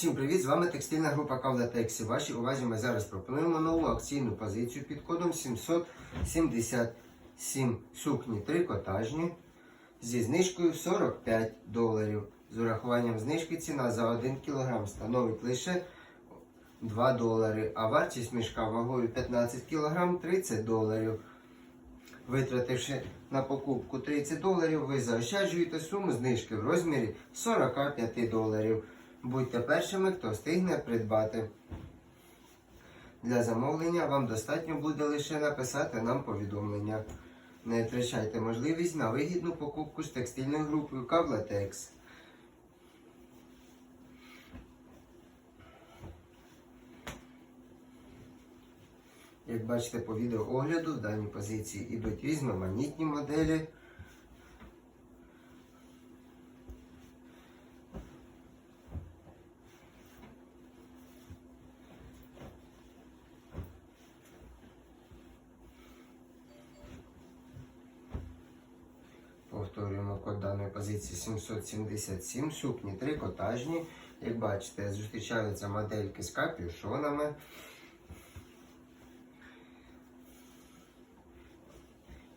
Всім привіт! З вами текстильна група Кавлатексі. Вашій увазі ми зараз пропонуємо нову акційну позицію під кодом 777 сукні трикотажні зі знижкою 45 доларів. З урахуванням знижки ціна за 1 кг становить лише 2 долари, а вартість мішка вагою 15 кг 30 доларів. Витративши на покупку 30 доларів, ви заощаджуєте суму знижки в розмірі 45 доларів. Будьте першими, хто встигне придбати. Для замовлення вам достатньо буде лише написати нам повідомлення. Не втрачайте можливість на вигідну покупку з текстильною групою Кавлатекс. Як бачите по відеоогляду, в даній позиції йдуть різноманітні моделі. Повторюємо код даної позиції 777 сукні трикотажні. Як бачите, зустрічаються модельки з капюшонами.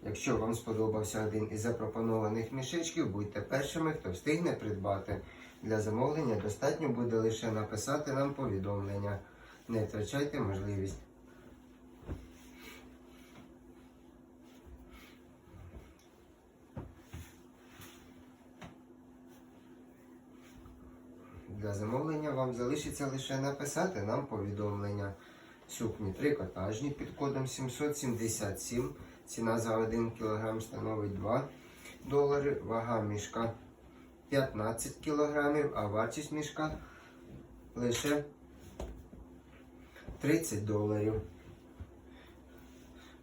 Якщо вам сподобався один із запропонованих мішечків, будьте першими, хто встигне придбати. Для замовлення достатньо буде лише написати нам повідомлення. Не втрачайте можливість. Для замовлення вам залишиться лише написати нам повідомлення. Сукні трикотажні під кодом 777. Ціна за 1 кг становить 2 долари. Вага мішка 15 кг, а вартість мішка лише 30 доларів.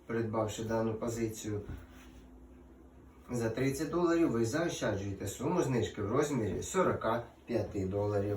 Придбавши дану позицію за 30 доларів, ви заощаджуєте суму знижки в розмірі 45 доларів.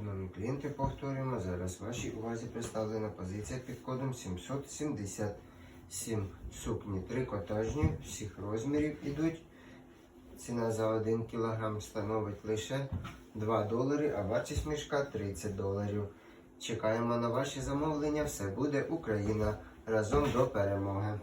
Шановні клієнти, повторюємо, зараз вашій увазі представлена позиція під кодом 777 сукні трикотажні всіх розмірів ідуть. Ціна за 1 кг становить лише 2 долари, а вартість мішка 30 доларів. Чекаємо на ваші замовлення. Все буде Україна разом до перемоги.